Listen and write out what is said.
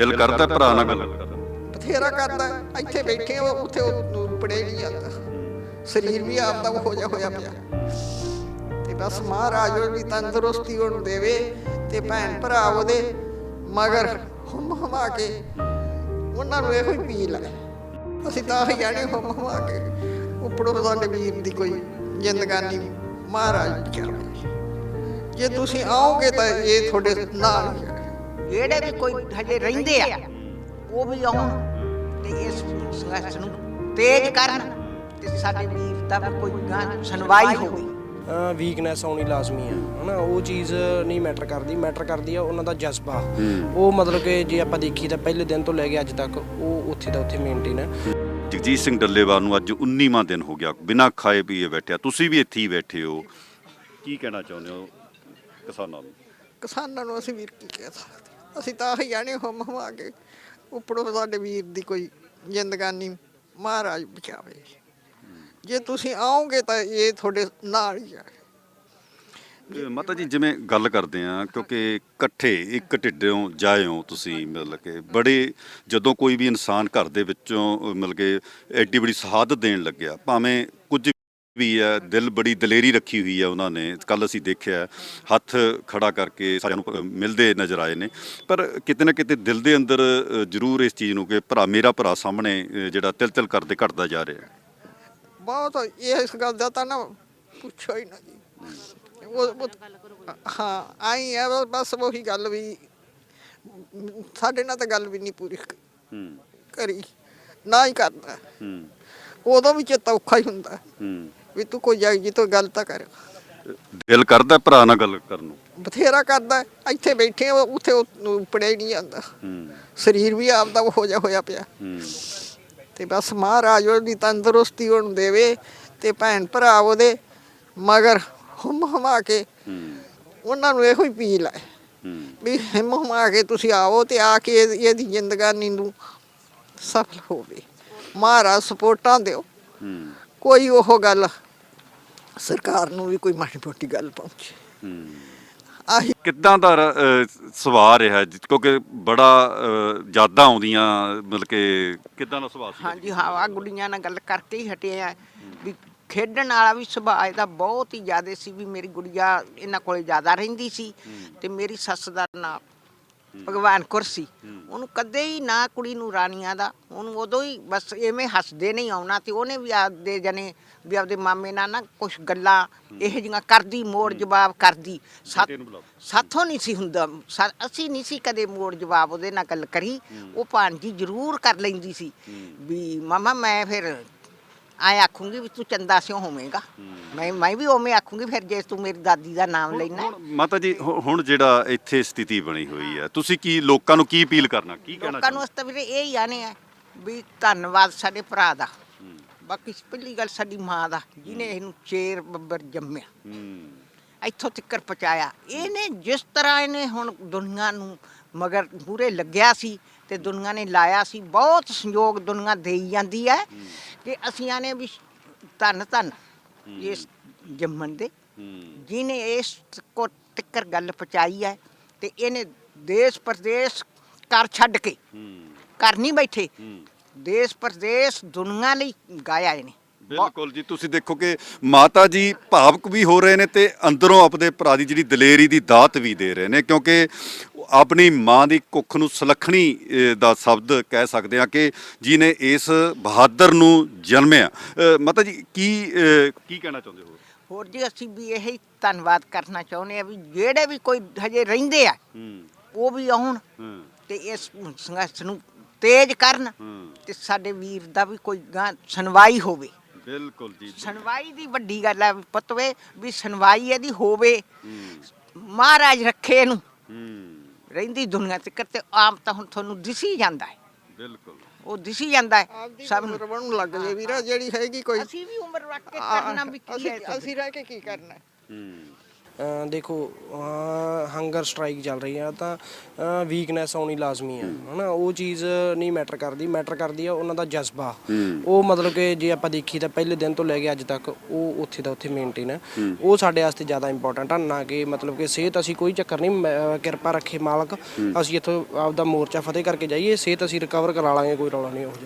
ਦਿਲ ਕਰਦਾ ਭਰਾ ਨਾਲ ਗੱਲ ਬਥੇਰਾ ਕਰਦਾ। ਇੱਥੇ ਬੈਠੇ ਆ, ਉੱਥੇ ਪੜੇ ਨਹੀਂ ਜਾਂਦਾ ਸਰੀਰ ਵੀ ਆਪਦਾ ਉਹ ਹੋ ਜਾ ਹੋਇਆ ਪਿਆ। ਤੇ ਬਸ ਮਹਾਰਾਜ ਉਹਦੀ ਤੰਦਰੁਸਤੀ ਉਹਨੂੰ ਦੇਵੇ ਤੇ ਭੈਣ ਭਰਾ ਉਹਦੇ ਮਗਰ ਹਮ ਹਮਾ ਕੇ ਉਹਨਾਂ ਨੂੰ ਇਹੋ ਹੀ ਪੀਲ ਹੈ। ਅਸੀਂ ਤਾਂ ਹੀ ਜਾਣੇ ਹਮ ਹਮਾ ਕੇ। ਉਪਰੋਂ ਸਾਡੇ ਵੀਰ ਦੀ ਕੋਈ ਜ਼ਿੰਦਗਾਨੀ ਮਹਾਰਾਜ ਬਚਾਵੇ ਜੇ ਤੁਸੀਂ ਆਓਗੇ ਤਾਂ ਇਹ ਤੁਹਾਡੇ ਨਾਲ ਜਿਹੜੇ ਵੀ ਕੋਈ ਹਜੇ ਰਹਿੰਦੇ ਆ ਉਹ ਵੀ ਆਉਣ ਤੇ ਇਸ ਸੰਘਰਸ਼ ਨੂੰ ਤੇਜ਼ ਕਰਨ ਤੇ ਸਾਡੇ ਵੀਰ ਦਾ ਵੀ ਕੋਈ ਗਾਂ ਸੁਣਵਾਈ ਹੋਵੇ। ਵੀਕਨੈਸ ਆਉਣੀ ਲਾਜ਼ਮੀ ਹੈ ਹਨਾ? ਉਹ ਚੀਜ਼ ਨਹੀਂ ਮੈਟਰ ਕਰਦੀ ਮੈਟਰ ਕਰਦੀ ਆ ਉਹਨਾਂ ਦਾ ਜਜ਼ਬਾ। ਉਹ ਮਤਲਬ ਕਿ ਜੇ ਆਪਾਂ ਦੇਖੀ ਤਾਂ ਪਹਿਲੇ ਦਿਨ ਤੋਂ ਲੈ ਕੇ ਅੱਜ ਤੱਕ ਉਹ ਉੱਥੇ ਦਾ ਉੱਥੇ ਮੇਨਟੇਨ ਹੈ ਜਗਜੀਤ ਸਿੰਘ ਡੱਲੇਵਾਲ ਨੂੰ ਅੱਜ 19ਵਾਂ ਦਿਨ ਹੋ ਗਿਆ। ਬਿਨਾਂ ਖਾਏ ਪੀਏ ਬੈਠਿਆ। ਤੁਸੀਂ ਵੀ ਇੱਥੇ ਹੀ ਬੈਠੇ ਹੋ। ਕੀ ਕਹਿਣਾ ਚਾਹੁੰਦੇ ਹੋ ਕਿਸਾਨਾਂ ਨੂੰ? ਕਿਸਾਨਾਂ ਨੂੰ ਅਸੀਂ ਵੀਰ ਕੀ ਕਹਿ ਸਕਦੇ ਅਸੀਂ ਤਾਂ ਹੀ ਜਾਣੇ ਹਮ ਹਮਾ ਕੇ ਉਪਰੋਂ ਸਾਡੇ ਵੀਰ ਦੀ ਕੋਈ ਜ਼ਿੰਦਗਾਨੀ ਮਹਾਰਾਜ ਬਚਾਵੇ। ਜੇ ਤੁਸੀਂ ਆਓਗੇ ਤਾਂ ਇਹ ਤੁਹਾਡੇ ਨਾਲ ਹੀ ਹੈ ਮਾਤਾ ਜੀ, ਜਿਵੇਂ ਗੱਲ ਕਰਦੇ ਆ ਕਿਉਂਕਿ ਇਕੱਠੇ, ਇੱਕ ਢਿੱਡੋਂ ਜਾਇਓ ਤੁਸੀਂ, ਮਤਲਬ ਕਿ ਬੜੇ ਜਦੋਂ ਕੋਈ ਵੀ ਇਨਸਾਨ ਘਰ ਦੇ ਵਿੱਚੋਂ, ਮਤਲਬ ਕਿ ਐਡੀ ਬੜੀ ਸ਼ਹਾਦਤ ਦੇਣ ਲੱਗਿਆ, ਭਾਵੇਂ ਕੁਝ ਵੀ ਹੈ ਦਿਲ ਬੜੀ ਦਲੇਰੀ ਰੱਖੀ ਹੋਈ ਹੈ ਉਹਨਾਂ ਨੇ। ਕੱਲ ਅਸੀਂ ਦੇਖਿਆ ਹੱਥ ਖੜਾ ਕਰਕੇ ਸਾਰਿਆਂ ਨੂੰ ਮਿਲਦੇ ਨਜ਼ਰ ਆਏ ਨੇ। ਪਰ ਕਿਤੇ ਨਾ ਕਿਤੇ ਦਿਲ ਦੇ ਅੰਦਰ ਜ਼ਰੂਰ ਇਸ ਚੀਜ਼ ਨੂੰ ਕਿ ਭਰਾ ਮੇਰਾ ਭਰਾ ਸਾਹਮਣੇ ਜਿਹੜਾ ਤਿਲ ਤਿਲ ਕਰਦੇ ਘਟਦਾ ਜਾ ਰਿਹਾ। ਬਹੁਤ ਇਹ ਇਸ ਗੱਲ ਦਾ ਤਾਂ ਨਾ ਪੁੱਛੋ ਹੀ ਨਾ ਜੀ। ਉਹ ਹਾਂ ਆਈ ਹੈ ਬਸ- ਉਹੀ ਗੱਲ ਵੀ ਸਾਡੇ ਨਾਲ ਤਾਂ ਗੱਲ ਵੀ ਨਹੀਂ ਪੂਰੀ ਕਰੀ। ਨਾ ਹੀ ਕਰਦਾ ਹੂੰ। ਉਦੋਂ ਵੀ ਚਿੱਤ ਔਖਾ ਹੀ ਹੁੰਦਾ। ਹੂੰ। ਵੀ ਤੂੰ ਕੋਈ ਜਾਈ ਜੀ ਤੋਂ ਗੱਲ ਤਾਂ ਕਰ। ਦਿਲ ਕਰਦਾ ਭਰਾ ਨਾਲ ਗੱਲ ਕਰਨ ਨੂੰ? ਬਥੇਰਾ ਕਰਦਾ। ਇੱਥੇ ਬੈਠੇ ਆ ਉੱਥੇ ਉਹ ਪੜਿਆ ਨਹੀਂ ਜਾਂਦਾ। ਹੂੰ। ਸਰੀਰ ਵੀ ਆਪਦਾ ਉਹ ਹੋ ਜਾ ਹੋਇਆ ਪਿਆ। ਹੂੰ। ਤੇ ਬਸ ਮਹਾਰਾਜ ਉਹਦੀ ਤੰਦਰੁਸਤੀ ਉਹਨੂੰ ਦੇਵੇ ਤੇ ਭੈਣ ਭਰਾ ਉਹਦੇ ਮਗਰ ਹਮ ਹਮਾ ਕੇ ਹੂੰ। ਉਹਨਾਂ ਨੂੰ ਇਹੋ ਹੀ ਪੀਲ ਹੈ ਹੂੰ। ਵੀ ਹਿਮ ਹਮਾ ਕੇ ਤੁਸੀਂ ਆਓ ਤੇ ਆ ਕੇ ਇਹਦੀ- ਇਹਦੀ ਜ਼ਿੰਦਗਾਨੀ ਨੂੰ ਸਫਲ ਹੋਵੇ। ਮਹਾਰਾਜ ਸਪੋਰਟਾਂ ਦਿਓ। ਹੂੰ। ਕੋਈ ਉਹ ਗੱਲ ਸਰਕਾਰ ਨੂੰ ਵੀ ਕੋਈ ਮਾੜੀ ਮੋਟੀ ਗੱਲ ਪਹੁੰਚੇ। ਆਹੀ ਕਿੱਦਾਂ ਦਾ ਰ- ਅਹ ਸੁਭਾਅ ਰਿਹਾ ਜੀ? ਕਿਉਂਕਿ ਬੜਾ ਅਹ, ਯਾਦਾਂ ਆਉਂਦੀਆਂ ਮਤਲਬ ਕਿ ਕਿੱਦਾਂ ਦਾ ਸੁਭਾਅ ਸੀ? ਹਾਂਜੀ ਹਾਂ ਆ ਗੁੱਡੀਆਂ ਨਾਲ ਗੱਲ ਕਰਕੇ ਹੀ ਹਟੇ ਆ। ਵੀ ਖੇਡਣ ਵਾਲਾ ਵੀ ਸੁਭਾਅ ਇਹਦਾ ਬਹੁਤ ਹੀ ਜ਼ਿਆਦਾ ਸੀ ਵੀ ਮੇਰੀ ਗੁੜੀਆ ਇਹਨਾਂ ਕੋਲੇ ਜ਼ਿਆਦਾ ਰਹਿੰਦੀ ਸੀ ਤੇ ਮੇਰੀ ਸੱਸ ਦਾ ਨਾਂ ਭਗਵਾਨ ਕੌਰ ਸੀ ਉਹਨੂੰ ਕਦੇ ਹੀ ਨਾ ਕੁੜੀ ਨੂੰ ਰਾਣੀਆਂ ਦਾ ਉਹਨੂੰ ਉਦੋਂ ਹੀ ਬਸ ਐਵੇਂ ਹੱਸਦੇ ਨਹੀਂ ਆਉਣਾ ਤੇ ਉਹਨੇ ਵੀ ਆਪਦੇ ਜਨੇ ਵੀ ਆਪਦੇ ਮਾਮੇ ਨਾਲ ਨਾ ਕੁਝ ਗੱਲਾਂ ਇਹੋ ਜਿਹੀਆਂ ਕਰਦੀ ਮੋੜ ਜਵਾਬ ਕਰਦੀ। ਸਾਥੋਂ ਨਹੀਂ ਸੀ ਹੁੰਦਾ। ਅਸੀਂ ਨਹੀਂ ਸੀ ਕਦੇ ਮੋੜ ਜਵਾਬ ਉਹਦੇ ਨਾਲ ਗੱਲ ਕਰੀ। ਉਹ ਭਾਣਜੀ ਜ਼ਰੂਰ ਕਰ ਲੈਂਦੀ ਸੀ ਵੀ ਮਾਮਾ ਮੈਂ ਫਿਰ ਆਏ ਆਖੂੰਗੀ ਵੀ ਤੂੰ ਚੰਦਾ ਸਿਓ ਹੋਵੇਂਗਾ। ਮੈਂ ਮੈਂ ਵੀ ਉਵੇਂ ਆਖੂੰਗੀ ਫਿਰ ਜੇ ਤੂੰ ਮੇਰੀ ਦਾਦੀ ਦਾ ਨਾਮ ਲੈਣਾ ਹੁਣ ਮਾਤਾ ਜੀ ਹੁ- ਹੁਣ ਜਿਹੜਾ ਇੱਥੇ ਸਥਿਤੀ ਬਣੀ ਹੋਈ ਹੈ ਤੁਸੀਂ ਕੀ ਲੋਕਾਂ ਨੂੰ ਕੀ ਅਪੀਲ ਕਰਨਾ ਕੀ ਕਹਿਣਾ ਲੋਕਾਂ ਨੂੰ ਅਸਤ ਵੀਰੇ ਇਹ ਹੀ ਆਨੇ ਆ ਵੀ ਧੰਨਵਾਦ ਸਾਡੇ ਭਰਾ ਦਾ। ਬਾਕੀ ਪਹਿਲੀ ਗੱਲ ਸਾਡੀ ਮਾਂ ਦਾ ਜਿਹਨੇ ਇਹਨੂੰ ਚੇਰ ਬੱਬਰ ਜੰਮਿਆ। ਹੂੰ। ਇੱਥੋਂ ਤੱਕ ਪਹੁੰਚਾਇਆ। ਇਹਨੇ ਜਿਸ ਤਰ੍ਹਾਂ ਇਹਨੇ ਹੁਣ ਦੁਨੀਆ ਨੂੰ ਮਗਰ ਪੂਰੇ ਲੱਗਿਆ ਸੀ ਤੇ ਦੁਨੀਆ ਨੇ ਲਾਇਆ ਸੀ ਬਹੁਤ ਸੰਯੋਗ ਦੁਨੀਆ ਦੇਈ ਜਾਂਦੀ ਹੈ ਕਿ ਅਸੀਂ ਆਨੇ ਵੀ ਧੰਨ ਧੰਨ ਇਸ ਜੰਮਣ ਦੇ। ਜਿਹਨੇ ਇਸ ਕੋ ਤੱਕਰ ਗੱਲ ਪਹੁੰਚਾਈ ਹੈ ਤੇ ਇਹਨੇ ਦੇਸ਼ ਪ੍ਰਦੇਸ਼ ਕਰ ਛੱਡ ਕੇ ਘਰ ਨਹੀਂ ਬੈਠੇ। ਦੇਸ਼ ਪ੍ਰਦੇਸ਼ ਦੁਨੀਆ ਲਈ ਗਾਇਆ ਇਹਨੇ। ਬਿਲਕੁਲ ਜੀ ਤੁਸੀਂ ਦੇਖੋ ਕਿ ਮਾਤਾ ਜੀ ਭਾਵਕ ਵੀ ਹੋ ਰਹੇ ਨੇ ਤੇ ਅੰਦਰੋਂ ਆਪਦੇ ਭਰਾ ਦੀ ਜਿਹੜੀ ਦਲੇਰੀ ਦੀ ਦਾਤ ਵੀ ਦੇ ਰਹੇ ਨੇ ਕਿਉਂਕਿ ਆਪਣੀ ਮਾਂ ਦੀ ਕੁੱਖ ਨੂੰ ਸੁਲੱਖਣੀ ਦਾ ਸ਼ਬਦ ਕਹਿ ਸਕਦੇ ਆ ਕਿ ਜਿਨੇ ਇਸ ਬਹਾਦਰ ਨੂੰ ਜਨਮਿਆ। ਮਾਤਾ ਜੀ ਕੀ ਕੀ ਕਹਿਣਾ ਚਾਹੁੰਦੇ ਹੋ? ਹੋਰ ਜੀ ਅਸੀਂ ਵੀ ਇਹੀ ਧੰਨਵਾਦ ਕਰਨਾ ਚਾਹੁੰਦੇ ਆ ਵੀ ਜਿਹੜੇ ਵੀ ਕੋਈ ਹਜੇ ਰਹਿੰਦੇ ਆ ਹੂੰ। ਉਹ ਵੀ ਆਉਣ ਹੂੰ। ਤੇ ਇਸ ਸੰਘਰਸ਼ ਨੂੰ ਤੇਜ਼ ਕਰਨ ਹੂੰ। ਤੇ ਸਾਡੇ ਵੀਰ ਦਾ ਵੀ ਕੋਈ ਗਾਂ ਸੁਣਵਾਈ ਹੋਵੇ। ਬਿਲਕੁਲ ਜੀ ਸੁਣਵਾਈ ਦੀ ਵੱਡੀ ਗੱਲ ਹੈ ਪਤਵੇ ਵੀ ਸੁਣਵਾਈ ਇਹਦੀ ਹੋਵੇ ਮਹਾਰਾਜ ਰੱਖੇ ਇਹਨੂੰ। ਰਹਿੰਦੀ ਦੁਨੀਆ ਤੇ ਤੇ ਆਮ ਤਾਂ ਹੁਣ ਤੁਹਾਨੂੰ ਦਿਸੀ ਜਾਂਦਾ ਹੈ। ਬਿਲਕੁਲ। ਉਹ ਦਿਸੀ ਜਾਂਦਾ ਹੈ ਸਭ ਨੂੰ। ਬਣਨ ਲੱਗ ਜੇ ਵੀਰਾ ਜਿਹੜੀ ਹੈਗੀ ਕੋਈ ਅਸੀਂ ਵੀ ਉਮਰ ਰੱਖ ਕੇ ਕਰਨਾ ਵੀ ਕੀ ਅਸੀਂ ਹੈ ਅਸੀਂ ਰਹਿ ਕੇ ਕੀ ਕਰਨਾ ਹੂੰ। ਦੇਖੋ ਹੰਗਰ ਸਟ੍ਰਾਈਕ ਚੱਲ ਰਹੀ ਆ ਤਾਂ ਵੀਕਨੈਸ ਆਉਣੀ ਲਾਜ਼ਮੀ ਆ ਹਨਾ? ਉਹ ਚੀਜ਼ ਨਹੀਂ ਮੈਟਰ ਕਰਦੀ। ਮੈਟਰ ਕਰਦੀ ਆ ਉਹਨਾਂ ਦਾ ਜਜ਼ਬਾ। ਉਹ ਮਤਲਬ ਕਿ ਜੇ ਆਪਾਂ ਦੇਖੀ ਤਾਂ ਪਹਿਲੇ ਦਿਨ ਤੋਂ ਲੈ ਕੇ ਅੱਜ ਤੱਕ ਉਹ ਉੱਥੇ ਦਾ ਉੱਥੇ ਮੇਨਟੇਨ ਹੈ। ਉਹ ਸਾਡੇ ਵਾਸਤੇ ਜ਼ਿਆਦਾ ਇੰਪੋਰਟੈਂਟ ਆ ਨਾ ਕਿ ਮਤਲਬ ਕਿ ਸਿਹਤ ਅਸੀਂ ਕੋਈ ਚੱਕਰ ਨਹੀਂ ਕਿਰਪਾ ਰੱਖੇ ਮਾਲਕ। ਅਸੀਂ ਇੱਥੋਂ ਆਪਦਾ ਮੋਰਚਾ ਫਤਿਹ ਕਰਕੇ ਜਾਈਏ ਸਿਹਤ ਅਸੀਂ ਰਿਕਵਰ ਕਰਾ ਲਾਂਗੇ ਕੋਈ ਰੌਲਾ ਨਹੀਂ ਹੋ